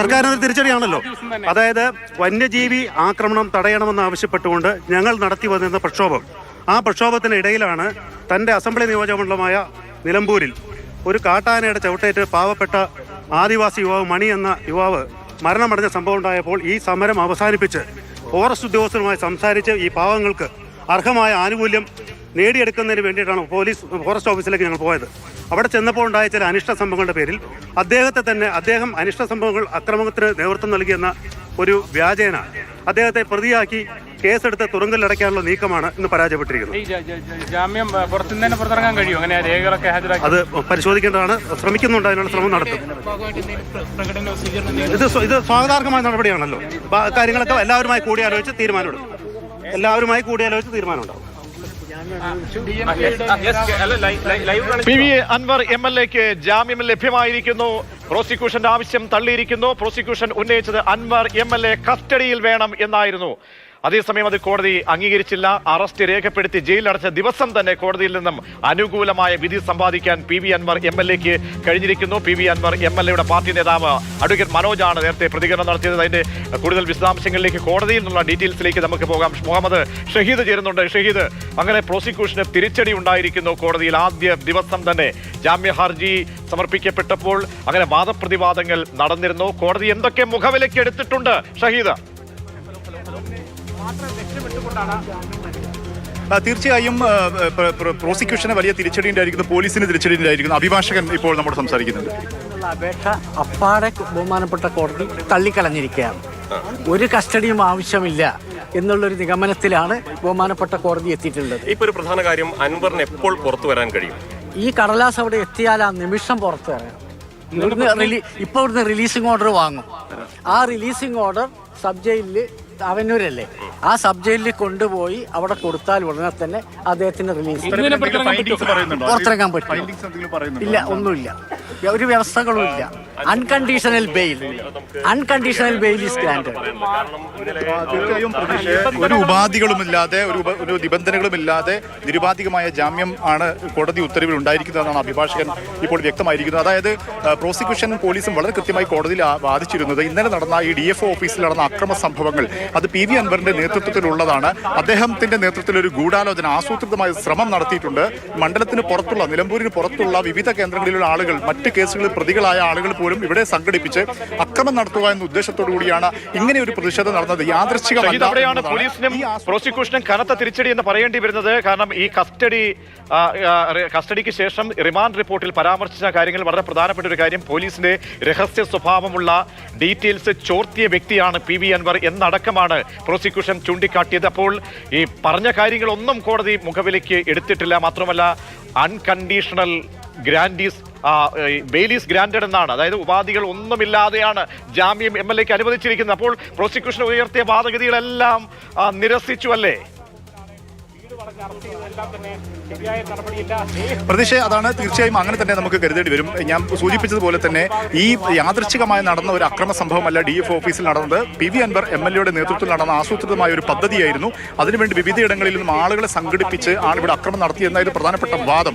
സർക്കാരിന് തിരിച്ചടിയാണല്ലോ. അതായത് വന്യജീവി ആക്രമണം തടയണമെന്ന് ആവശ്യപ്പെട്ടുകൊണ്ട് ഞങ്ങൾ നടത്തി വന്നിരുന്ന പ്രക്ഷോഭം. ആ പ്രക്ഷോഭത്തിന് ഇടയിലാണ് തന്റെ അസംബ്ലി നിയോജകമണ്ഡലമായ നിലമ്പൂരിൽ ഒരു കാട്ടാനയുടെ ചവിട്ടേറ്റ് പാവപ്പെട്ട ആദിവാസി യുവാവ് മണി എന്ന യുവാവ് മരണമടഞ്ഞ സംഭവം ഉണ്ടായപ്പോൾ ഈ സമരം അവസാനിപ്പിച്ച് ഫോറസ്റ്റ് ഉദ്യോഗസ്ഥരുമായി സംസാരിച്ച് ഈ പാവങ്ങൾക്ക് അർഹമായ ആനുകൂല്യം നേടിയെടുക്കുന്നതിന് വേണ്ടിയിട്ടാണ് പോലീസ് ഫോറസ്റ്റ് ഓഫീസിലേക്ക് ഞങ്ങൾ പോയത്. അവിടെ ചെന്നപ്പോൾ ഉണ്ടായ ചില അനിഷ്ട സംഭവങ്ങളുടെ പേരിൽ അദ്ദേഹത്തെ തന്നെ അദ്ദേഹം അനിഷ്ട സംഭവങ്ങൾ അക്രമത്തിന് നേതൃത്വം നൽകിയെന്ന ഒരു വ്യാജേന അദ്ദേഹത്തെ പ്രതിയാക്കി കേസെടുത്ത് തുറങ്കലിലടയ്ക്കാനുള്ള നീക്കമാണ് ഇന്ന് പരാജയപ്പെട്ടിരിക്കുന്നത്. ജാമ്യം ഏ, പുറത്തുനിന്ന് തന്നെ പുറത്തിറങ്ങാൻ കഴിയും അങ്ങനെ രേഖകളൊക്കെ ഹാജരാക്കി അത് പരിശോധിക്കേണ്ടതാണ്. ശ്രമിക്കുന്നുണ്ട് അതിനുള്ള ശ്രമം നടത്തും. ഇത് ഇത് സ്വാഗതാർഹമായ നടപടിയാണല്ലോ. കാര്യങ്ങളൊക്കെ എല്ലാവരുമായി കൂടിയാലോചിച്ച് തീരുമാനമെടുക്കും. എല്ലാവരുമായി കൂടിയാലോചിച്ച് തീരുമാനമുണ്ടാവും. P V Anvar M L എക്ക് ജാമ്യം ലഭ്യമായിരിക്കുന്നു. പ്രോസിക്യൂഷന്റെ ആവശ്യം തള്ളിയിരിക്കുന്നു. പ്രോസിക്യൂഷൻ ഉന്നയിച്ചത് അൻവർ എം എൽ എ കസ്റ്റഡിയിൽ വേണം എന്നായിരുന്നു. അതേസമയം അത് കോടതി അംഗീകരിച്ചില്ല. അറസ്റ്റ് രേഖപ്പെടുത്തി ജയിലടച്ച ദിവസം തന്നെ കോടതിയിൽ നിന്നും അനുകൂലമായ വിധി സമ്പാദിക്കാൻ P V Anvar M L എക്ക് കഴിഞ്ഞിരിക്കുന്നു. P V Anvar M L എയുടെ പാർട്ടി നേതാവ് അഡ്വക്കേറ്റ് മനോജാണ് നേരത്തെ പ്രതികരണം നടത്തിയത്. അതിന്റെ കൂടുതൽ വിശദാംശങ്ങളിലേക്ക് കോടതിയിൽ നിന്നുള്ള ഡീറ്റെയിൽസിലേക്ക് നമുക്ക് പോകാം. മുഹമ്മദ് ഷഹീദ് ചേരുന്നുണ്ട്. ഷഹീദ് അങ്ങനെ പ്രോസിക്യൂഷന് തിരിച്ചടി ഉണ്ടായിരിക്കുന്നു കോടതിയിൽ. ആദ്യ ദിവസം തന്നെ ജാമ്യ ഹർജി സമർപ്പിക്കപ്പെട്ടപ്പോൾ അങ്ങനെ വാദപ്രതിവാദങ്ങൾ നടന്നിരുന്നു. കോടതി എന്തൊക്കെ മുഖവിലയ്ക്ക് എടുത്തിട്ടുണ്ട്? ഷഹീദ്. തീർച്ചയായും പ്രോസിക്യൂഷന് വലിയ തിരിച്ചടി ഉണ്ടായിരിക്കുന്നു പോലീസിന് തിരിച്ചടി ഉണ്ടായിരിക്കുന്നു അഭിഭാഷകൻ ഇപ്പോൾ നമ്മൾ സംസാരിക്കുന്നുണ്ട്. അപേക്ഷ അപ്പാടെ ബഹുമാനപ്പെട്ട കോടതി തള്ളിക്കളഞ്ഞിരിക്കുകയാണ്. ഒരു കസ്റ്റഡിയും ആവശ്യമില്ല എന്നുള്ളൊരു നിഗമനത്തിലാണ് ബഹുമാനപ്പെട്ട കോടതി എത്തിയിട്ടുള്ളത്. ഇപ്പൊ ഒരു പ്രധാന കാര്യം അൻവറിന് എപ്പോൾ പുറത്തു വരാൻ കഴിയും? ഈ കടലാസ് അവിടെ എത്തിയാൽ ആ നിമിഷം പുറത്തു വരണം ഇവിടുന്ന് റിലീ ഇപ്പോൾ ഇവിടുന്ന് റിലീസിംഗ് ഓർഡർ വാങ്ങും. ആ റിലീസിംഗ് ഓർഡർ സബ് ജയിലിൽ അവനൂരല്ലേ? ആ സബ് ജയിലിൽ കൊണ്ടുപോയി അവിടെ കൊടുത്താൽ ഉടനെ തന്നെ അദ്ദേഹത്തിന് റിലീസ് പുറത്തിറങ്ങാൻ പറ്റും? ഇല്ല ഒന്നുമില്ല. ഒരു വ്യവസ്ഥകളും ഇല്ല unconditional bail unconditional bail is grant ഒരു ഉപാധികളുമില്ലാതെ ഒരു ഒരു നിബന്ധനകളുമില്ലാതെ നിരുപാധികമായ ജാമ്യം ആണ് കോടതി ഉത്തരവിൽ ഉണ്ടായിരിക്കുന്നതെന്നാണ് അഭിഭാഷകൻ ഇപ്പോൾ വ്യക്തമായിരിക്കുന്നത്. അതായത് പ്രോസിക്യൂഷനും പോലീസും വളരെ കൃത്യമായി കോടതിയിൽ വാദിച്ചിരുന്നത് ഇന്നലെ നടന്ന ഈ ഡി എഫ് ഓഫീസിൽ നടന്ന അക്രമ സംഭവങ്ങൾ അത് പി വി അൻവറിന്റെ നേതൃത്വത്തിലുള്ളതാണ്. അദ്ദേഹത്തിന്റെ നേതൃത്വത്തിൽ ഒരു ഗൂഢാലോചന ആസൂത്രിതമായ ശ്രമം നടത്തിയിട്ടുണ്ട്. മണ്ഡലത്തിന് പുറത്തുള്ള നിലമ്പൂരിന് പുറത്തുള്ള വിവിധ കേന്ദ്രങ്ങളിലുള്ള ആളുകൾ മറ്റ് കേസുകളിൽ പ്രതികളായ ആളുകൾ പോലും ഇവിടെ സംഘടിപ്പിച്ച് അക്രമം നടത്തുക എന്ന ഉദ്ദേശത്തോടു കൂടിയാണ് ഇങ്ങനെ ഒരു പ്രതിഷേധം നടന്നത്. യാദൃശ്ചികമല്ല അവിടെയാണ്. പോലീസിനും പ്രോസിക്യൂഷനും കനത്ത തിരിച്ചടി എന്ന് പറയേണ്ടി വരുന്നത്. കാരണം ഈ കസ്റ്റഡി കസ്റ്റഡിക്ക് ശേഷം റിമാൻഡ് റിപ്പോർട്ടിൽ പരാമർശിച്ച കാര്യങ്ങൾ വളരെ പ്രധാനപ്പെട്ട ഒരു കാര്യം. പോലീസിന്റെ രഹസ്യ സ്വഭാവമുള്ള ഡീറ്റെയിൽസ് ചോർത്തിയ വ്യക്തിയാണ് പി വി അൻവർ എന്നടക്കമാണ് പ്രോസിക്യൂഷൻ ചൂണ്ടിക്കാട്ടിയത്. അപ്പോൾ ഈ പറഞ്ഞ കാര്യങ്ങളൊന്നും കോടതി മുഖവിലേക്ക് എടുത്തിട്ടില്ല. മാത്രമല്ല അൺകണ്ടീഷണൽ ഗ്രാൻഡീസ് ബെയിലീസ് ഗ്രാൻഡഡ് എന്നാണ്. അതായത് ഉപാധികൾ ഒന്നുമില്ലാതെയാണ് ജാമ്യം എം എൽ എക്ക് അനുവദിച്ചിരിക്കുന്നത്. അപ്പോൾ പ്രോസിക്യൂഷൻ ഉയർത്തിയ വാദഗതികളെല്ലാം നിരസിച്ചു അല്ലേ? പ്രതീക്ഷ അതാണ് തീർച്ചയായും അങ്ങനെ തന്നെ നമുക്ക് കരുതേണ്ടി വരും. ഞാൻ സൂചിപ്പിച്ചതുപോലെ തന്നെ ഈ യാദൃച്ഛികമായി നടന്ന ഒരു അക്രമ സംഭവമല്ല ഡി എഫ് ഓഫീസിൽ നടന്നത്. P V Anwar M L എയുടെ നേതൃത്വത്തിൽ നടന്ന ആസൂത്രിതമായ ഒരു പദ്ധതിയായിരുന്നു. അതിനുവേണ്ടി വിവിധയിടങ്ങളിൽ നിന്നും ആളുകളെ സംഘടിപ്പിച്ച് ആണ് ഇവിടെ അക്രമം നടത്തിയെന്നായിരുന്നു പ്രധാനപ്പെട്ട വാദം.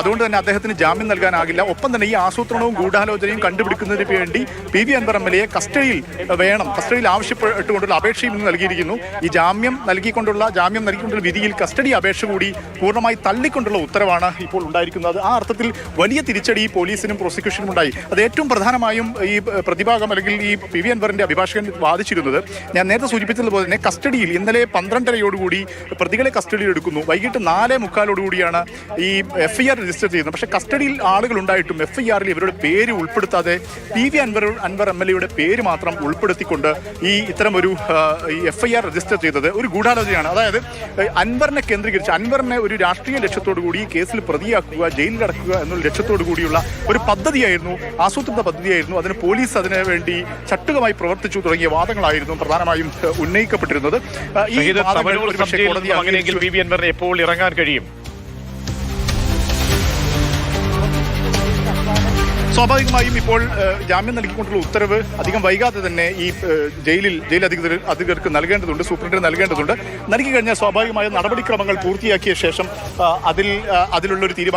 അതുകൊണ്ട് തന്നെ അദ്ദേഹത്തിന് ജാമ്യം നൽകാനാകില്ല. ഒപ്പം തന്നെ ഈ ആസൂത്രണവും ഗൂഢാലോചനയും കണ്ടുപിടിക്കുന്നതിന് വേണ്ടി P V Anwar M L എയെ കസ്റ്റഡിയിൽ വേണം. കസ്റ്റഡിയിൽ ആവശ്യപ്പെട്ടുകൊണ്ടുള്ള അപേക്ഷയും നൽകിയിരിക്കുന്നു. ഈ ജാമ്യം നൽകിക്കൊണ്ടുള്ള ജാമ്യം നൽകിക്കൊണ്ടുള്ള വിധിയിൽ കസ്റ്റഡി അപേക്ഷ കൂടി പൂർണമായി തള്ളിക്കൊണ്ടുള്ള ഉത്തരവാണ് ഇപ്പോൾ ഉണ്ടായിരിക്കുന്നത്. ആ അർത്ഥത്തിൽ വലിയ തിരിച്ചടി പോലീസിനും പ്രോസിക്യൂഷനും ഉണ്ടായി. അത് ഏറ്റവും പ്രധാനമായും ഈ പ്രതിഭാഗം അല്ലെങ്കിൽ ഈ പി വി അൻവറിന്റെ അഭിഭാഷകൻ വാദിച്ചിരുന്നത് ഞാൻ നേരത്തെ സൂചിപ്പിച്ചതുപോലെ തന്നെ കസ്റ്റഡിയിൽ ഇന്നലെ പന്ത്രണ്ടരയോടുകൂടി പ്രതികളെ കസ്റ്റഡിയിൽ എടുക്കുന്നു. വൈകിട്ട് നാലേ മുക്കാലോടുകൂടിയാണ് ഈ എഫ് ഐ ആർ രജിസ്റ്റർ ചെയ്യുന്നത്. പക്ഷേ കസ്റ്റഡിയിൽ ആളുകൾ ഉണ്ടായിട്ടും എഫ് ഐ ആറിൽ ഇവരുടെ പേര് ഉൾപ്പെടുത്താതെ P V Anwar Anwar M L എയുടെ പേര് മാത്രം ഉൾപ്പെടുത്തിക്കൊണ്ട് ഈ ഇത്തരം ഒരു എഫ് ഐ ആർ രജിസ്റ്റർ ചെയ്തത് ഒരു ഗൂഢാലോചനയാണ്. അതായത് അൻവറിനെ കേന്ദ്രീകരിച്ച് അൻവറിനെ ഒരു രാഷ്ട്രീയ ലക്ഷ്യത്തോടു കൂടി കേസിൽ പ്രതിയാക്കുക ജയിലിൽ അടക്കുക എന്നൊരു ലക്ഷ്യത്തോടു കൂടിയുള്ള ഒരു പദ്ധതിയായിരുന്നു ആസൂത്രിത പദ്ധതിയായിരുന്നു. അതിന് പോലീസ് അതിനു വേണ്ടി ചട്ടുകമായി പ്രവർത്തിച്ചു തുടങ്ങിയ വാദങ്ങളായിരുന്നു പ്രധാനമായും ഉന്നയിക്കപ്പെട്ടിരുന്നത്. ഈ എപ്പോൾ ഇറങ്ങാൻ തവനൂർ സ്വാഭാവികമായും ഇപ്പോൾ ജാമ്യം നൽകിക്കൊണ്ടുള്ള ഉത്തരവ് അധികം വൈകാതെ തന്നെ ഈ ജയിലിൽ ജയിൽ അധികൃതർ അധികൃതർക്ക് നൽകേണ്ടതുണ്ട് സൂപ്രണ്ടിന് നൽകേണ്ടതുണ്ട്. നൽകി കഴിഞ്ഞാൽ സ്വാഭാവികമായ നടപടിക്രമങ്ങൾ പൂർത്തിയാക്കിയ ശേഷം അതിൽ അതിലുള്ളൊരു തീരുമാനം